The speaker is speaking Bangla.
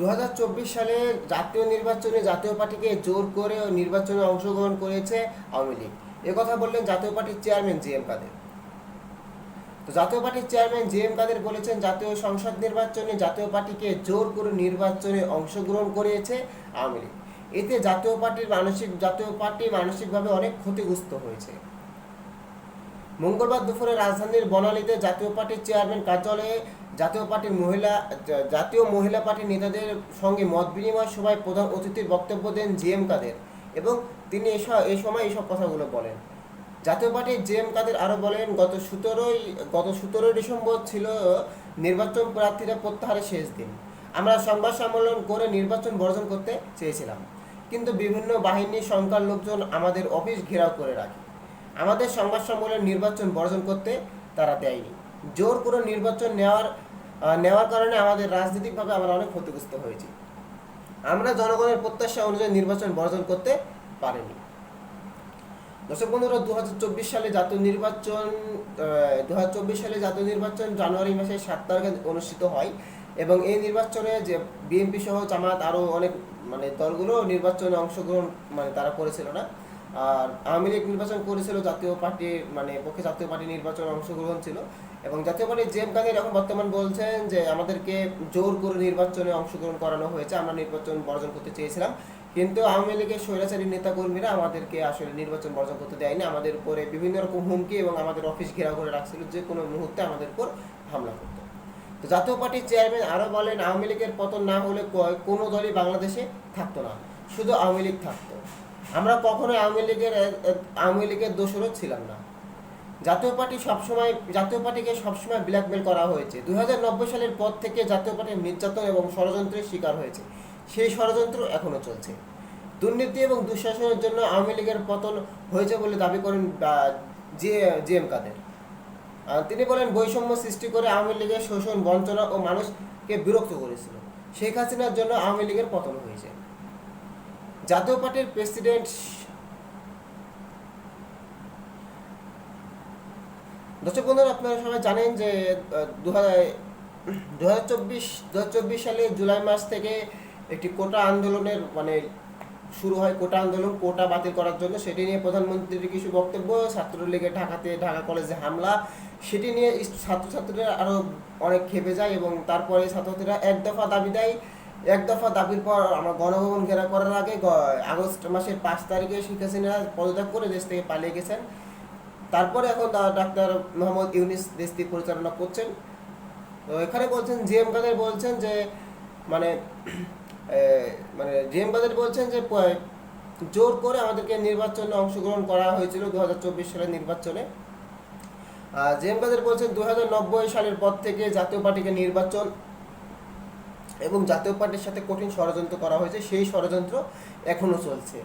দু সালে জাতীয় নির্বাচনে জাতীয় পার্টিকে জোর করে ও নির্বাচনে অংশগ্রহণ করেছে আওয়ামী লীগ। এ কথা বললেন জাতীয় পার্টির চেয়ারম্যান জি এম কাদের। তো জাতীয় পার্টির চেয়ারম্যান জি এম কাদের বলেছেন, জাতীয় সংসদ নির্বাচনে জাতীয় পার্টিকে জোর করে নির্বাচনে অংশগ্রহণ করিয়েছে আওয়ামী লীগ। এতে জাতীয় পার্টির মানসিক, জাতীয় পার্টি মানসিকভাবে অনেক ক্ষতিগ্রস্ত হয়েছে। মঙ্গলবার দুপুরে রাজধানীর বনানীতে জাতীয় পার্টির চেয়ারম্যান কার্যালয়ে জাতীয় পার্টির মহিলা জাতীয় মহিলা পার্টির নেতাদের সঙ্গে মত বিনিময় সভায় প্রধান অতিথির বক্তব্য দেন জি এম কাদের এবং তিনি এই সময় এইসব কথাগুলো বলেন। জাতীয় পার্টির জি এম কাদের আরও বলেন, গত সতেরোই গত সতেরোই ডিসেম্বর ছিল নির্বাচন প্রার্থীরা প্রত্যাহারের শেষ দিন। আমরা সংবাদ সম্মেলন করে নির্বাচন বর্জন করতে চেয়েছিলাম। কিন্তু বিভিন্ন বাহিনীর সংখ্যার লোকজন আমাদের অফিস ঘেরাও করে রাখে। আমাদের সংবাদ সম্মেলন নির্বাচন বর্জন করতে তারা দেয়নি। জোর করে নির্বাচন নেওয়ার নেওয়ার কারণে আমাদের রাজনৈতিকভাবে আমরা অনেক ক্ষতিগ্রস্ত হয়েছি। আমরা জনগণের প্রত্যাশা অনুযায়ী নির্বাচন বর্জন করতে পারিনি। দর্শক বন্ধুরা দু সালে জাতীয় নির্বাচন দু হাজার চব্বিশ সালে জাতীয় নির্বাচন জানুয়ারি মাসের সাত তারিখে অনুষ্ঠিত হয় এবং এই নির্বাচনে যে বিএনপি সহ জামাত আরও অনেক মানে দলগুলো নির্বাচনে অংশগ্রহণ মানে তারা করেছিল না। আর আওয়ামী লীগ নির্বাচন করেছিল, জাতীয় পার্টির মানে পক্ষে জাতীয় পার্টি নির্বাচনে অংশগ্রহণ ছিল এবং জাতীয় পার্টির জেম কাদের এখন বর্তমান বলছেন যে আমাদেরকে জোর করে নির্বাচনে অংশগ্রহণ করানো হয়েছে, আমরা নির্বাচন বর্জন করতে চেয়েছিলাম। কিন্তু আওয়ামী লীগের স্বৈরাচারী নেতাকর্মীরা আমাদেরকে আসলে নির্বাচন বর্জন করতে দেয়নি। আমাদের উপরে বিভিন্ন রকম হুমকি এবং আমাদের অফিস ঘেরাও করে রাখছিল যে কোনো মুহূর্তে আমাদের উপর হামলা করতো। তো জাতীয় পার্টির চেয়ারম্যান আরও বলেন, আওয়ামী লীগের পতন না হলে কোনো দলই বাংলাদেশে থাকতো না, শুধু আওয়ামী লীগ থাকতো। আমরা কখনোই আওয়ামী লীগের আওয়ামী লীগের দোষরও ছিলাম না। জাতীয় পার্টি সবসময়, জাতীয় পার্টিকে সবসময় ব্ল্যাকমেল করা হয়েছে। দুই হাজার নব্বই সালের পর থেকে জাতীয় পার্টি নির্যাতন এবং ষড়যন্ত্রের শিকার হয়েছে। সেই ষড়যন্ত্র এখনও চলছে। দুর্নীতি এবং দুঃশাসনের জন্য আওয়ামী লীগের পতন হয়েছে বলে দাবি করেন জে, জি এম কাদের। তিনি বলেন, বৈষম্য সৃষ্টি করে আওয়ামী লীগের শোষণ, বঞ্চনা ও মানুষকে বিরক্ত করেছিল। শেখ হাসিনার জন্য আওয়ামী লীগের পতন হয়েছে। জাতীয় পার্টির প্রেসিডেন্ট দর্শক বন্ধুরা, আপনারা সবাই জানেন যে দু হাজার সালে জুলাই মাস থেকে একটি কোটা আন্দোলনের মানে শুরু হয় কোটা আন্দোলন, কোটা বাতিল করার জন্য। সেটি নিয়ে প্রধানমন্ত্রীর কিছু বক্তব্য ছাত্রলীগের ঢাকাতে ঢাকা কলেজে হামলা, সেটি নিয়ে ছাত্রছাত্রীরা আরও অনেক খেপে যায় এবং তারপরে ছাত্রছাত্রীরা এক দফা দাবি দেয় এক দফা দাবির পর আমার গণভবন ঘেরা করার আগে আগস্ট মাসের পাঁচ তারিখে শেখ হাসিনা পদত্যাগ করে দেশ থেকে পালিয়ে গেছেন। তারপরে এখন ডাক্তার মোহাম্মদ ইউনিস দেশটি পরিচালনা করছেন। তো এখানে বলছেন জি এম কাদের বলছেন যে মানে মানে জি এম কাদের বলছেন যে জোর করে আমাদেরকে নির্বাচনে অংশগ্রহণ করা হয়েছিল দু হাজার চব্বিশ সালের নির্বাচনে। আর জি এম কাদের বলছেন দুই হাজার নব্বই সালের পর থেকে জাতীয় পার্টিকে নির্বাচন এবং জাতীয় পার্টির সাথে কঠিন ষড়যন্ত্র করা হয়েছে সেই ষড়যন্ত্র এখনও চলছে।